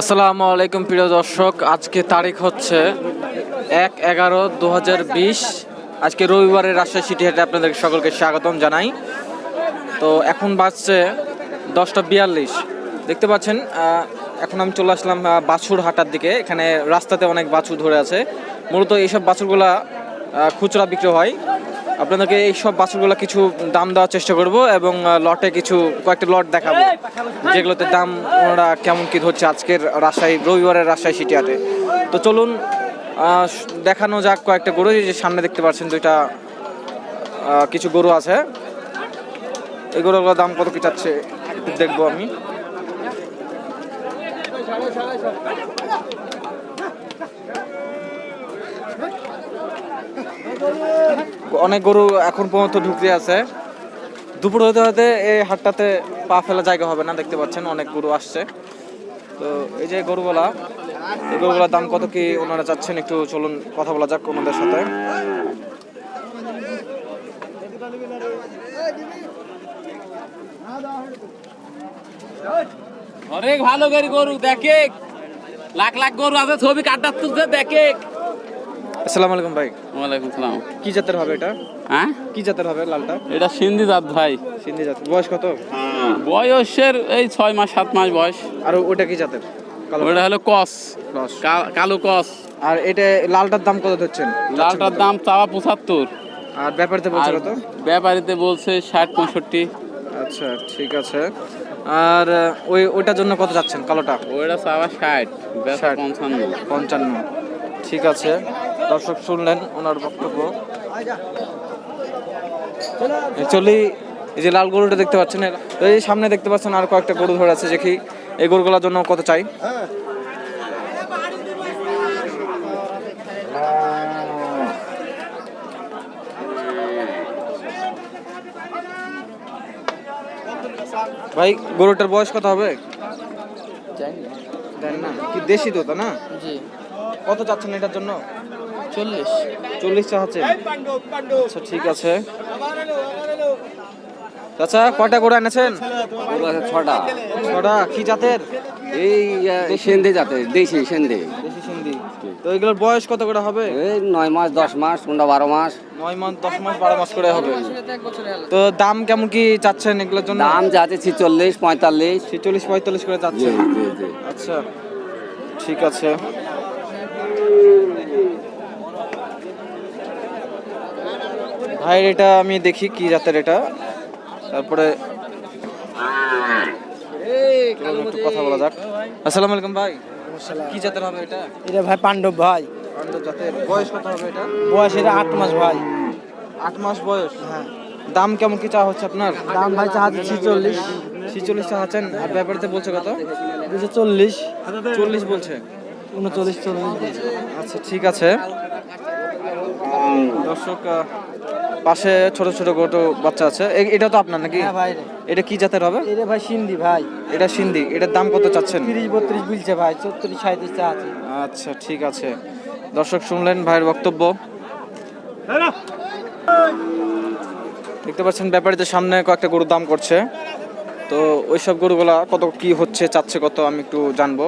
আসসালামু আলাইকুম, প্রিয় দর্শক। আজকে তারিখ হচ্ছে এক এগারো দু আজকে রবিবারের রাজশাহী সিটি হাটে আপনাদের সকলকে স্বাগতম জানাই। তো এখন বাজছে দশটা বিয়াল্লিশ। দেখতে পাচ্ছেন এখন আমি চলে আসলাম বাছুর হাটার দিকে। এখানে রাস্তাতে অনেক বাছুর ধরে আছে। মূলত এইসব বাছুরগুলা খুচরা বিক্রি হয়। আপনাদেরকে এই সব বাছুরগুলো কিছু দাম দেওয়ার চেষ্টা করব এবং লটে কিছু কয়েকটা লট দেখাবো, যেগুলোতে দাম ওনারা কেমন কি ধরছে আজকের রাজশাহী, রবিবারের রাজশাহী সিটি তো। চলুন দেখানো যাক কয়েকটা গরু যে সামনে দেখতে পাচ্ছেন দুইটা কিছু গরু আছে। এই গরুগুলোর দাম কত কি চাচ্ছে একটু দেখব আমি। অনেক গরু এখন পর্যন্ত ঢুকে আছে। দুপুর হতে হতে এই হাটটাতে পা ফেলা জায়গা হবে না, দেখতে পাচ্ছেন অনেক গরু আসছে। তো এই যে গরুগুলা, এই গরুগুলার দাম কত কি ওনারা চাচ্ছেন? একটু চলুন কথা বলা যাক ওনাদের সাথে। অনেক ভালো গরু, দেখে লাখ লাখ গরু আছে, ছবি কাটার তুলতে দেখে আসসালামু আলাইকুম ভাই। ওয়ালাইকুম সালাম। কি জাতের হবে এটা? হ্যাঁ? কি জাতের হবে লালটা? এটা সিন্ধি জাত ভাই। সিন্ধি জাত। বয়স কত? বয়সের এই ছয় মাস সাত মাস বয়স। আর ওটা কি জাতের? কালো ওটা হলো কস। ক্রস কা- কালো কস। আর এটা লালটার দাম কত ধরছেন? লালটার দাম চাওয়া পঁচাত্তর। আর ব্যাপারতে বলছে আর কত? ব্যাপারীতে বলছে ষাট পঁয়ষট্টি। আচ্ছা ঠিক আছে। আর আহ, ওই ওইটার জন্য কত যাচ্ছেন কালোটা? ওইটা চাওয়া ষাট বেচা ষাট। পঞ্চান্ন। পঞ্চান্ন। ঠিক আছে। দর্শক শুনলেন ওনার বক্তব্য। চলি এই যে লাল গরুটা দেখতে পাচ্ছেন এই সামনে দেখতে পাচ্ছেন আর কয়েকটা গরু ধরে আছে দেখি এই গরুগুলোর জন্য কত চাই? ভাই গরুটার বয়স কত হবে? জানি না। কি দেশি তো তা না? জি। কত চাচ্ছেন এটার জন্য? চল্লিশ। চল্লিশ চাচ্ছেন আচ্ছা ঠিক আছে। চাচা কয়টা গরু এনেছেন? ছটা। ছটা? কি জাতের? এই সেন্দে যাতে দেশি সেন্দে। দেশি তো এগুলোর বয়স কত করে হবে? এই নয় মাস দশ মাস কোনটা বারো মাস। নয় মাস দশ মাস বারো মাস করে হবে। তো দাম কেমন কি চাচ্ছেন এগুলোর জন্য? দাম যাতে ছিচল্লিশ পঁয়তাল্লিশ। ছিচল্লিশ পঁয়তাল্লিশ করে জি। আচ্ছা ঠিক আছে। ভাই এটা আমি দেখি কি জাতের এটা। তারপরে একটু কথা বলা যাক। আসসালামু আলাইকুম ভাই। কি জাতের হবে এটা? এটা ভাই পাণ্ডব ভাই। পাণ্ডব জাতের। বয়স কত হবে এটা? বয়স এটা আট মাস ভাই। আট মাস বয়স। হ্যাঁ। দাম কেমন কি চা হচ্ছে আপনার? দাম ভাই চাহাচ্ছে ছিচল্লিশ। ছিচল্লিশ চাচ্ছেন আর ব্যাপারতে বলছে কত? দুশো চল্লিশ। চল্লিশ বলছে। উনচল্লিশ চল্লিশ। আচ্ছা ঠিক আছে। দর্শক পাশে ছোট ছোট গোটো বাচ্চা আছে। এটা তো আপনার নাকি? হ্যাঁ ভাই এটা কি জাতের হবে? এটা ভাই সিন্ধি ভাই। এটা সিন্ধি। এটার দাম কত চাচ্ছেন? তিরিশ বত্রিশ বিলছে ভাই চৌত্রিশ সাঁত্রিশ চাহাচ্ছে আচ্ছা ঠিক আছে। দর্শক শুনলেন ভাইয়ের বক্তব্য। দেখতে পাচ্ছেন ব্যাপারীদের সামনে কয়েকটা গরুর দাম করছে। তো ওই সব গরুগুলা কত কি হচ্ছে চাচ্ছে কত আমি একটু জানব।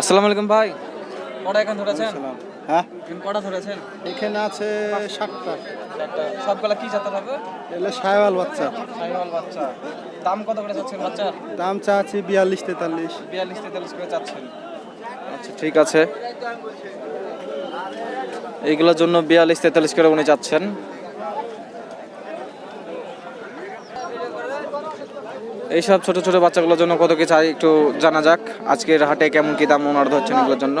আসসালামু আলাইকুম ভাই। কটা এখন ধরেছেন? হ্যাঁ? কটা ধরেছেন? এখানে আছে ষাটটা একটা সবগুলা কি জাতের হবে? এগুলো সাহেবাল বাচ্চা। সাইওয়াল বাচ্চা। দাম কত করে চাচ্ছেন বাচ্চার? দাম চাচ্ছি বিয়াল্লিশ তেতাল্লিশ। বিয়াল্লিশ তেতাল্লিশ করে চাচ্ছেন। আচ্ছা ঠিক আছে। এইগুলোর জন্য বিয়াল্লিশ তেতাল্লিশ করে উনি চাচ্ছেন এইসব ছোট ছোট বাচ্চাগুলোর জন্য কত কি চাই একটু জানা যাক। আজকের হাটে কেমন কি দাম অনার্ধ ধরছেন এগুলোর জন্য?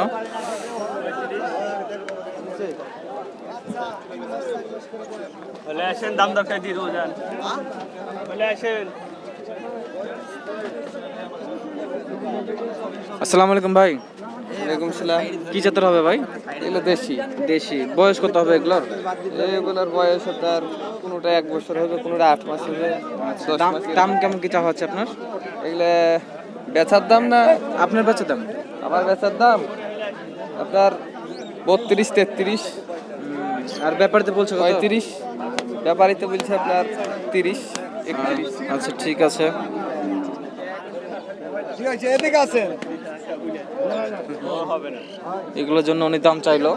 দাম দরকার দিয়ে দেবো আসেন। আসসালামু আলাইকুম ভাই। ওয়ালাইকুম সালাম। কি জাতের হবে ভাই? এগুলো দেশি। দেশি। বয়স কত হবে এগুলোর? এগুলোর বয়স আপনার কোনোটা এক বছর হবে কোনোটা আট মাস হবে দশ দাম দাম কেমন কি চাওয়া হচ্ছে আপনার? এগুলো বেচার দাম না? আপনার বেচে দাম? আমার বেচার দাম আপনার বত্রিশ তেত্রিশ। আর ব্যাপারতে বলছো? পঁয়ত্রিশ। ব্যাপারিতে বলছে আপনার তিরিশ একত্রিশ। আচ্ছা ঠিক আছে। এগুলোর জন্য উনি দাম চাইলো।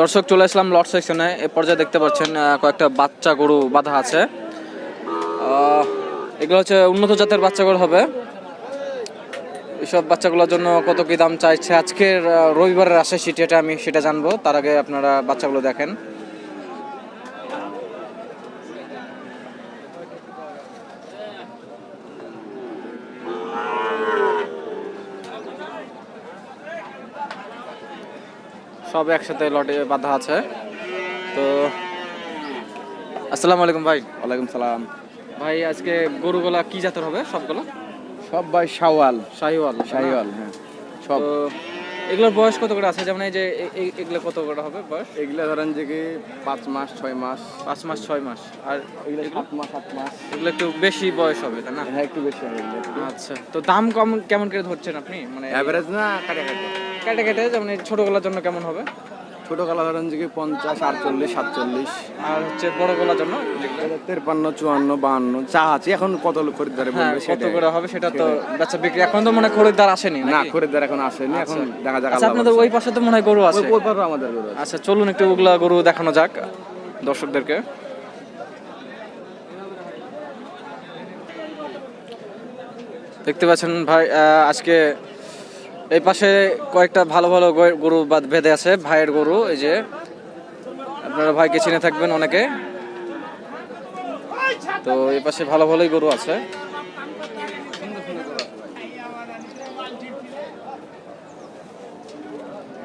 দর্শক, চলে আসলাম লট সেকশনে। এ পর্যায়ে দেখতে পাচ্ছেন কয়েকটা বাচ্চা গরু বাঁধা আছে। এগুলো হচ্ছে উন্নত জাতের বাচ্চা গরু হবে। এসব বাচ্চাগুলোর জন্য কত কি দাম চাইছে? আজকের রবিবারের আসে সিটিটা আমি সেটা জানব। তার আগে আপনারা বাচ্চাগুলো দেখেন। সব একসাথে লটে বাঁধা আছে। তো আসসালামু আলাইকুম ভাই। ওয়ালাইকুম সালাম। ভাই আজকে গরুগুলা কি জাতের হবে সবগুলো? সব ভাই শাওয়াল। শাহিওয়াল শাহিওয়াল হ্যাঁ। সব। এগুলোর বয়স কত করে আছে? যেমন এই যে এগুলো কত করে হবে বয়স? এগুলো ধরেন যে কি পাঁচ মাস ছয় মাস। পাঁচ মাস ছয় মাস। আর এগুলো সাত মাস আট মাস। এগুলো একটু বেশি বয়স হবে তাই না? হ্যাঁ একটু বেশি হবে। আচ্ছা তো দাম কম কেমন করে ধরছেন আপনি? মানে অ্যাভারেজ না কাটে কাটে কেটে যেমন এই ছোটগুলোর জন্য কেমন হবে? ছোট ধরেন যে কি পঞ্চাশ আটচল্লিশ সাতচল্লিশ। আর হচ্ছে জন্য? তেরপান্ন চুয়ান্ন বাহান্ন চা আছে এখন কত লোক খরিদ্দারে হ্যাঁ বলবে কত করে হবে সেটা তো বেচা বিক্রি এখন তো মনে খরিদ্দার আসেনি না খরিদ্দার এখন আসেনি এখন দেখা যাক আচ্ছা আপনাদের ওই পাশে তো মনে হয় গরু আছে। ওই- পারও আমাদের গরু আছে। আচ্ছা চলুন একটু ওগুলা গরু দেখানো যাক দর্শকদেরকে। দেখতে পাচ্ছেন ভাই আজকে এই পাশে কয়েকটা ভালো ভালো গরু বাদ বেঁধে আছে, ভাইয়ের গরু, এই যে। আপনারা ভাইকে চিনে থাকবেন অনেকে। তো এই পাশে ভালো ভালোই গরু আছে।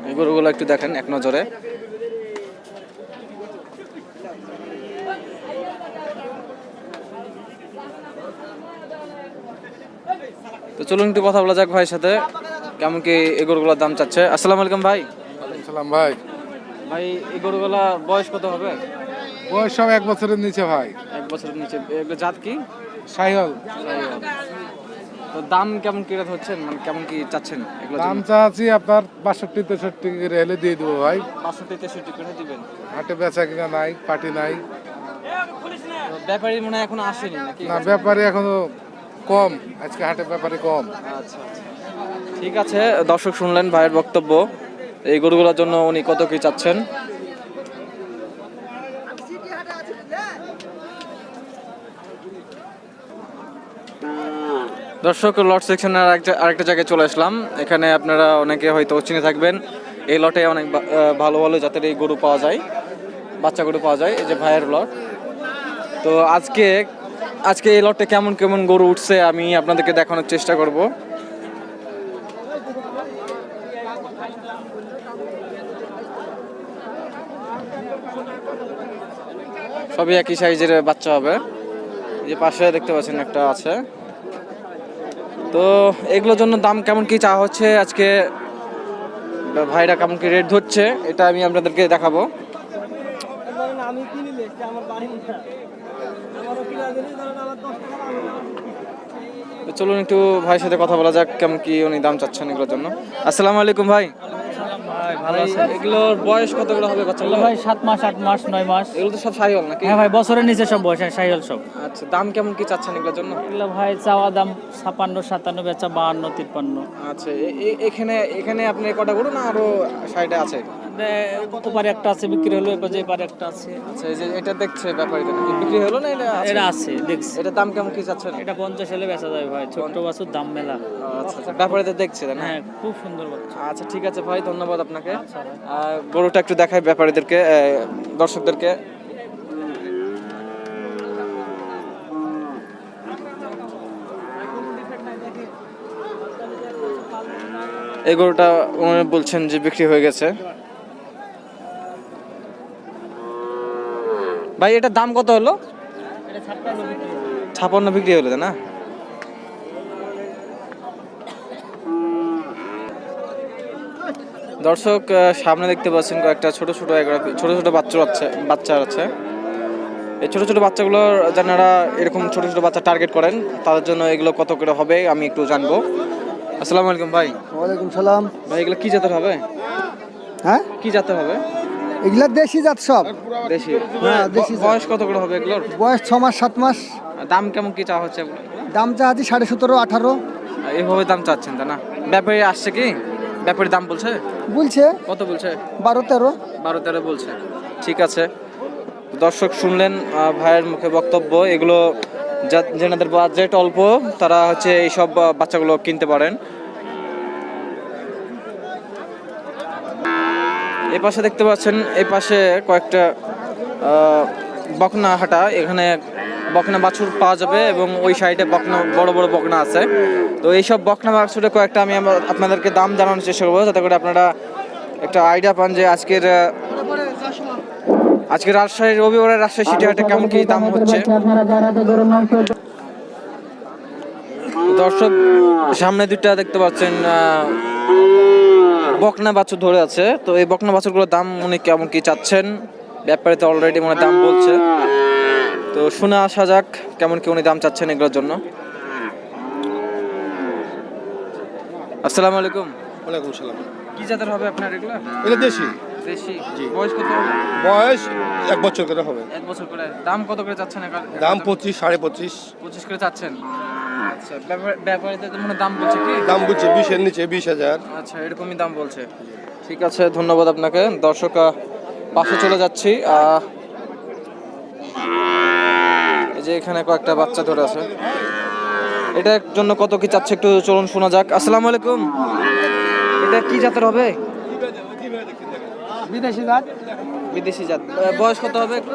এই গরুগুলো একটু দেখেন এক নজরে। তো চলুন একটু কথা বলা যাক ভাইয়ের সাথে। কেমন কি এই গরুগুলোর দাম চাচ্ছে? আসসালামু আলাইকুম ভাই। সালাম ভাই। ভাই এই গরুগুলা বয়স কত হবে? বয়স সব এক বছরের নিচে ভাই। এক বছরের নিচে। এগুলো জাত কি? সাইহল। তো দাম কেমন কি হচ্ছেন মানে কেমন কি চাচ্ছেন এগুলো দাম চাচ্ছি আপনার বাষট্টি তেষট্টি করে হলে দিয়ে দেবো ভাই। পাঁচষট্টি তেষট্টি করে দিবেন। হাটে বেচা কিনা নাই পাটি নাই। ব্যাপারী মনে হয় এখনও আসেনি নাকি? না ব্যাপারে এখনও কম। আজকে হাটে ব্যাপারে কম। আচ্ছা আচ্ছা। ঠিক আছে, দর্শক শুনলেন ভাইয়ের বক্তব্য। এই গরুগুলোর জন্য উনি কত কি চাচ্ছেন? দর্শক লট সেকশনের আরেকটা আরেকটা জায়গায় চলে আসলাম। এখানে আপনারা অনেকে হয়তো চিনে থাকবেন, এই লটে অনেক ভালো ভালো জাতের এই গরু পাওয়া যায়, বাচ্চা গরু পাওয়া যায়, এই যে ভাইয়ের লট। তো আজকে আজকে এই লটে কেমন কেমন গরু উঠছে আমি আপনাদেরকে দেখানোর চেষ্টা করব। সবই একই সাইজের বাচ্চা হবে। যে পাশে দেখতে পাচ্ছেন একটা আছে। তো এগুলোর জন্য দাম কেমন কি চা হচ্ছে? আজকে ভাইরা কেমন কি রেট ধরছে? এটা আমি আপনাদেরকে দেখাবো। চলুন একটু ভাইয়ের সাথে কথা বলা যাক, কেমন কি উনি দাম চাচ্ছেন এগুলোর জন্য। আসসালামু আলাইকুম ভাই। ভালো ভাই, এগুলোর বয়স কতগুলো হবে বাচ্চাগুলো ভাই সাত মাস আট মাস নয় মাস। এগুলো তো সব নাকি? হ্যাঁ ভাই বছরের নিচে সব বয়স হ্যাঁ সব। আচ্ছা দাম কেমন কি চাচ্ছেন এগুলোর জন্য? এগুলো ভাই চাওয়া দাম ছাপান্ন সাতান্ন বেচা বাহান্ন তিপ্পান্ন। আচ্ছা এখানে এখানে আপনি কটা গরু না আরও সাইডে আছে? ওপারে একটা আছে বিক্রি হলো এবার যে এপারে একটা আছে। আচ্ছা এই যে এটা দেখছে ব্যাপারীতে নাকি বিক্রি হলো না এটা আছে? এটা আছে দেখছি। এটার দাম কেমন কি চাচ্ছেন? এটা পঞ্চাশ হলে বেচা যায় ভাই ছোট্ট বাছুর দাম মেলা। আচ্ছা আচ্ছা ব্যাপারীতে দেখছে তাই না? হ্যাঁ খুব সুন্দর বাচ্চা। আচ্ছা ঠিক আছে ভাই ধন্যবাদ আপনাকে। আর গরুটা একটু দেখাই ব্যাপারীদেরকে দর্শকদেরকে। এই গরুটা উনি বলছেন যে বিক্রি হয়ে গেছে। ভাই এটার দাম কত হলো? ছাপান্ন বিক্রি হলো না? দর্শক সামনে দেখতে পাচ্ছেন কয়েকটা ছোট ছোট ছোট ছোট বাচ্চা আছে বাচ্চা আছে। এই ছোট ছোট বাচ্চাগুলো যারা এরকম ছোট ছোট বাচ্চা টার্গেট করেন তাদের জন্য এগুলো কত করে হবে আমি একটু জানব। আসসালামু আলাইকুম ভাই। ওয়ালাইকুম সালাম। ভাই এগুলো কি জাতের হবে? হ্যাঁ? কি জাতের হবে? এগুলা দেশি জাত সব। দেশি? হ্যাঁ, দেশি বয়স কত করে হবে এগুলোর? বয়স ছ মাস সাত মাস। দাম কেমন কি চাওয়া হচ্ছে দাম চাহাতি সাড়ে সতেরো আঠারো। এইভাবে দাম চাচ্ছেন তা না? ব্যাপারী আসছে কি? ব্যাপারী দাম বলছে? বলছে। কত বলছে? বারো তেরো। বারো তেরো বলছে। ঠিক আছে। দর্শক শুনলেন ভাইয়ের মুখে বক্তব্য। এগুলো যা- যেনাদের বাজেট অল্প তারা হচ্ছে এইসব বাচ্চাগুলো কিনতে পারেন। এ পাশে দেখতে পাচ্ছেন, এই পাশে কয়েকটা বকনা হাটা। এখানে বকনা বাছুর পাওয়া যাবে এবং ওই সাইডে বকনা, বড় বড় বকনা আছে। তো এইসব বকনা বাছুরে কয়েকটা আমি আপনাদেরকে দাম জানানোর চেষ্টা করব, যাতে করে আপনারা একটা আইডিয়া পান যে আজকের আজকে রাজশাহী রবিবারের রাজশাহী সিটি হাটে কেমন কি দাম হচ্ছে। দর্শক, সামনে দুইটা দেখতে পাচ্ছেন বকনা বাছুর ধরে আছে। তো এই বকনা বাছুরগুলোর দাম উনি কেমন কি চাচ্ছেন? ব্যাপারে তো অলরেডি মনে দাম বলছে। তো শুনে আসা যাক কেমন কি উনি দাম চাচ্ছেন এগুলোর জন্য। আসসালামু আলাইকুম। ওয়ালাইকুম সালাম। কি জাতের হবে আপনার এগুলো? এটা দেশি। দেশি। বয়স কত হবে? বয়স এক বছর করে হবে। এক বছর করে। দাম কত করে চাচ্ছেন দাম পঁচিশ সাড়ে পঁচিশ। পঁচিশ করে চাচ্ছেন। আচ্ছা ব্যাপার- ব্যাপারীতে তো মনে দাম বলছে কি? দাম বুঝছে বিশের নিচে বিশ হাজার। আচ্ছা এরকমই দাম বলছে। ঠিক আছে ধন্যবাদ আপনাকে। দর্শক পাশে চলে যাচ্ছি। এই যে এখানে কয়েকটা বাচ্চা ধরে আছে। এটার জন্য কত কি চাচ্ছে একটু চলুন শোনা যাক। আসসালামু আলাইকুম। এটা কি জাতের হবে? বিদেশি জাত। বিদেশি জাত। বয়স কত হবে? একটু?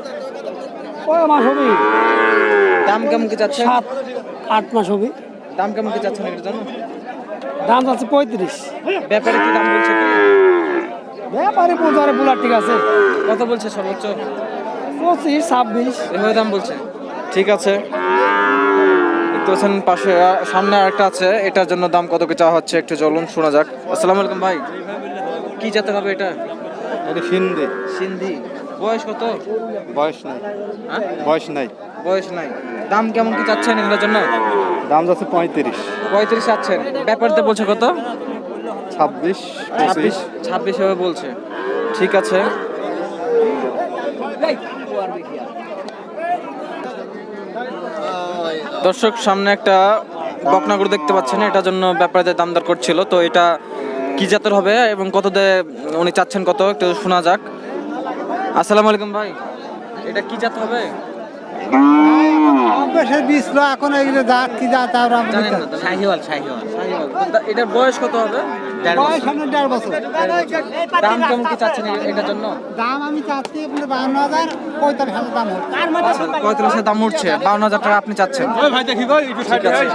মাস হবে? দাম কেমন কি চাচ্ছে? সাত। আট মাস হবে। দাম কেমন কি চাচ্ছেন এটার জন্য? দাম আছে পঁয়ত্রিশ। ব্যাপারে কি দাম বলছে কি? ব্যাপারে পূজারে বুলার ঠিক আছে। কত বলছে সর্বোচ্চ? পঁচিশ ছাব্বিশ। এভাবে দাম বলছে? ঠিক আছে। দেখতে পাচ্ছেন পাশে সামনে আরেকটা আছে। এটার জন্য দাম কত কি চাওয়া হচ্ছে একটু চলুন শোনা যাক। আসসালামু আলাইকুম ভাই। কি যেতে হবে এটা? এটা হিন্দি সিন্ধি। বয়স কত? বয়স নাই। হ্যাঁ? বয়স নাই। বয়স নাই। দাম কেমন কি চাচ্ছেন এগুলোর জন্য? দাম যাচ্ছে পঁয়ত্রিশ। পঁয়ত্রিশ চাচ্ছেন। ব্যাপারতে বলছে কত? ছাব্বিশ ছাব্বিশ ছাব্বিশ হবে বলছে। ঠিক আছে। দর্শক সামনে একটা বকনাগুলো দেখতে পাচ্ছেন। এটার জন্য ব্যাপারীদের দাম দর করছিল। তো এটা কি জাতের হবে এবং কত উনি চাচ্ছেন কত? একটু শোনা যাক। আসসালামু আলাইকুম ভাই। এটা কি জাত হবে? এখন এগুলো জাত কি জাত আমরা জানেন না তো? শাহিওয়াল তো দা- এটার বয়স কত হবে? বয়স আপনার দেড় বছর। দাম কেমন কি চাচ্ছেন এটার জন্য? দাম আমি চাচ্ছি আপনার হাজার পঁয়তাল্লিশ হাজার দাম পঁয়ত্রিশ দাম উঠছে বাউন্ন হাজার টাকা আপনি চাচ্ছেন। ঠিক আছে।